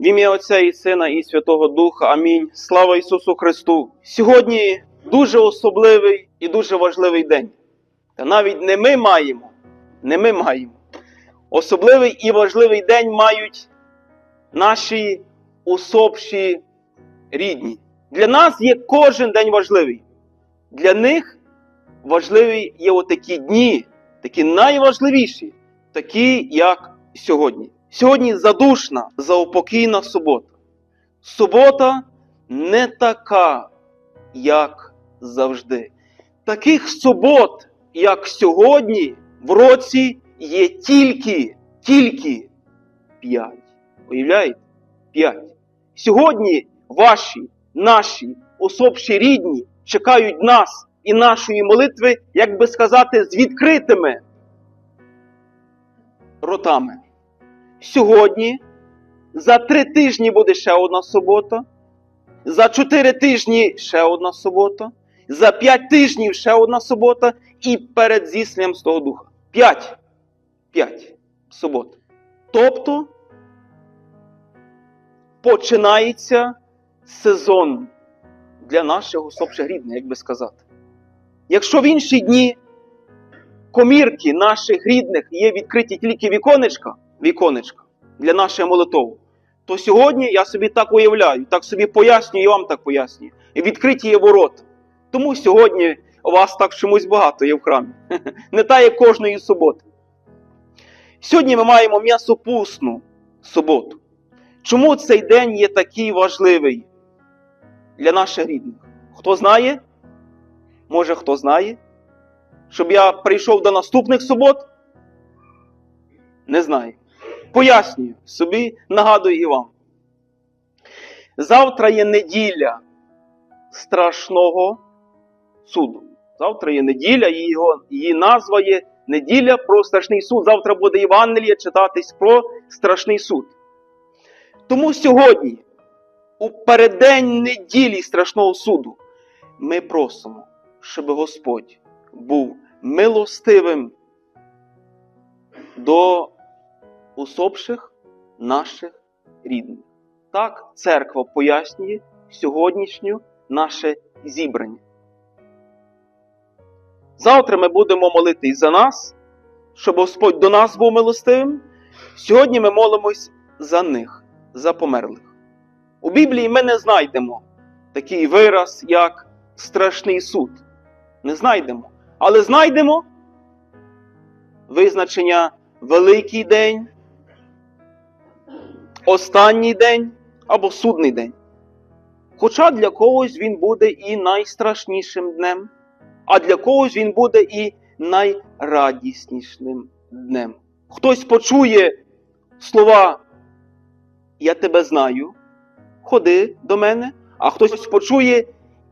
В ім'я Отця і Сина і Святого Духа. Амінь. Слава Ісусу Христу! Сьогодні дуже особливий і дуже важливий день. Та навіть не ми маємо, не ми маємо. Особливий і важливий день мають наші усопші рідні. Для нас є кожен день важливий. Для них важливі є отакі дні, такі найважливіші, такі як сьогодні. Сьогодні задушна, заупокійна субота. Субота не така, як завжди. Таких субот, як сьогодні, в році є тільки, тільки п'ять. Уявляєте? П'ять. Сьогодні ваші, наші особші рідні чекають нас і нашої молитви, як би сказати, з відкритими ротами. Сьогодні, за три тижні буде ще одна субота, за чотири тижні ще одна субота, за п'ять тижнів ще одна субота і перед зіслям Святого Духа. П'ять. П'ять субот. Тобто починається сезон для наших усопших рідних, як би сказати. Якщо в інші дні комірки наших рідних є відкриті тільки віконечка, віконечка для нашої молитви, то сьогодні я собі так уявляю, так собі пояснюю і вам так пояснюю. І відкриті є ворота. Тому сьогодні вас так чомусь багато є в храмі. Не та як кожної суботи. Сьогодні ми маємо м'ясопусну суботу. Чому цей день є такий важливий для наших рідних? Хто знає? Може, хто знає? Щоб я прийшов до наступних субот? Не знаю. Пояснюю собі, нагадую і вам. Завтра є неділя страшного суду. Завтра є неділя, її, її назва є неділя про страшний суд. Завтра буде Євангеліє читатись про страшний суд. Тому сьогодні, у переддень неділі страшного суду, ми просимо, щоб Господь був милостивим до усопших наших рідних. Так церква пояснює сьогоднішнє наше зібрання. Завтра ми будемо молитись за нас, щоб Господь до нас був милостивим. Сьогодні ми молимось за них, за померлих. У Біблії ми не знайдемо такий вираз, як страшний суд. Не знайдемо. Але знайдемо визначення Великий день, останній день або судний день. Хоча для когось він буде і найстрашнішим днем, а для когось він буде і найрадіснішим днем. Хтось почує слова Я тебе знаю, ходи до мене, а хтось почує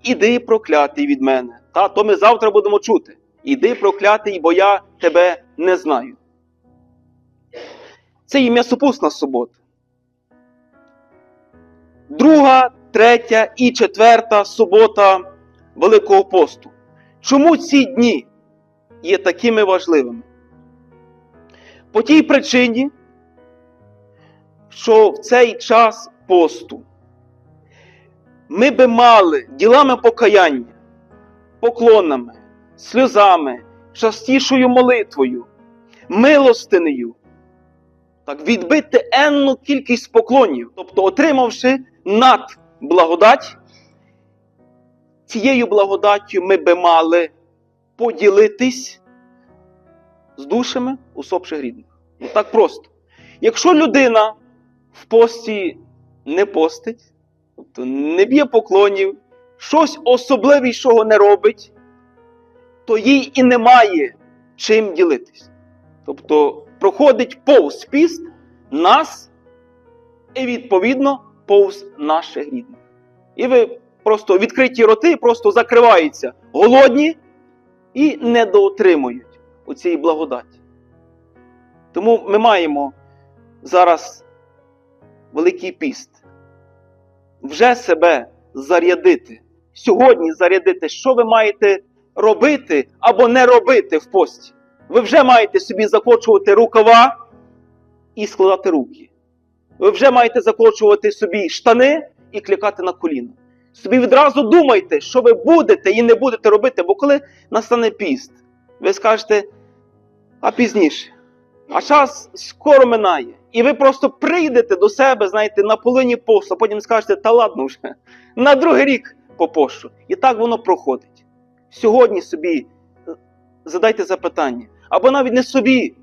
Іди проклятий від мене. Та, то ми завтра будемо чути. Іди проклятий, бо я тебе не знаю. Це і м'ясопусна субота. Друга, третя і четверта субота Великого посту. Чому ці дні є такими важливими? По тій причині, що в цей час посту ми би мали ділами покаяння, поклонами, сльозами, частішою молитвою, милостинею, так відбити енну кількість поклонів, тобто отримавши над благодать, цією благодаттю ми би мали поділитись з душами усопших рідних. Ну так просто. Якщо людина в пості не постить, тобто не б'є поклонів, щось особливішого не робить, то їй і немає чим ділитись. Тобто проходить повз піст нас і, відповідно, повз наших рідних. І ви просто відкриті роти просто закриваються голодні і недоотримують у цій благодаті. Тому ми маємо зараз Великий піст. Вже себе зарядити. Сьогодні зарядити, що ви маєте робити або не робити в пості. Ви вже маєте собі закочувати рукава і складати руки. ви вже маєте закочувати собі штани і клікати на коліна. Собі відразу думайте, що ви будете і не будете робити, бо коли настане піст, ви скажете, а пізніше. А час скоро минає. І ви просто прийдете до себе, знаєте, на половині посту, а потім скажете, та ладно вже, на другий рік попощу. І так воно проходить. Сьогодні собі е, задайте запитання. Або навіть не собі,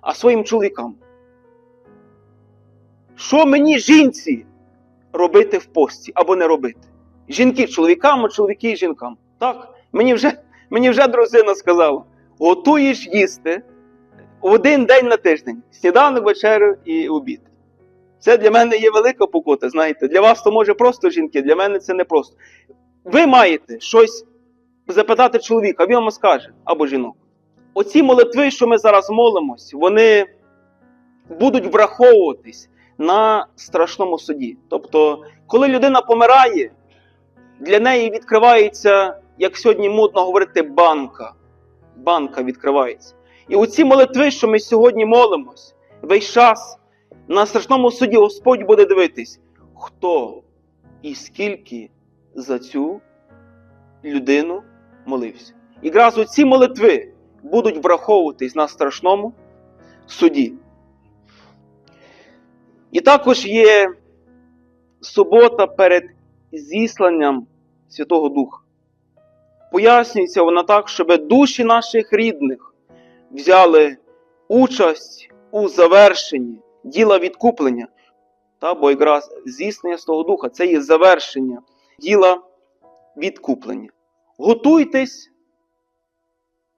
а своїм чоловікам. Що мені жінці робити в пості або не робити? Жінки чоловікам, а чоловіки жінкам. Так? Мені вже, мені вже дружина сказала: готуєш їсти один день на тиждень: сніданок, вечерю і обід. Це для мене є велика покута, знаєте. Для вас то може просто жінки, для мене це не просто. Ви маєте щось запитати чоловіка, він вам скаже або жінок. Оці молитви, що ми зараз молимось, вони будуть враховуватись на страшному суді. Тобто, коли людина помирає, для неї відкривається, як сьогодні модно говорити, банка. Банка відкривається. І оці молитви, що ми сьогодні молимось, весь час на страшному суді Господь буде дивитись, хто і скільки за цю людину молився. Якраз оці молитви будуть враховуватись на страшному суді. І також є субота перед зісланням Святого Духа. Пояснюється вона так, щоб душі наших рідних взяли участь у завершенні діла відкуплення. Та, бо якраз зіснення Святого Духа це є завершення діла відкуплення. Готуйтесь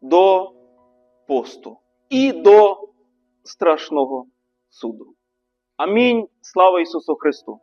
до посту і до страшного суду. Амінь. Слава Ісусу Христу!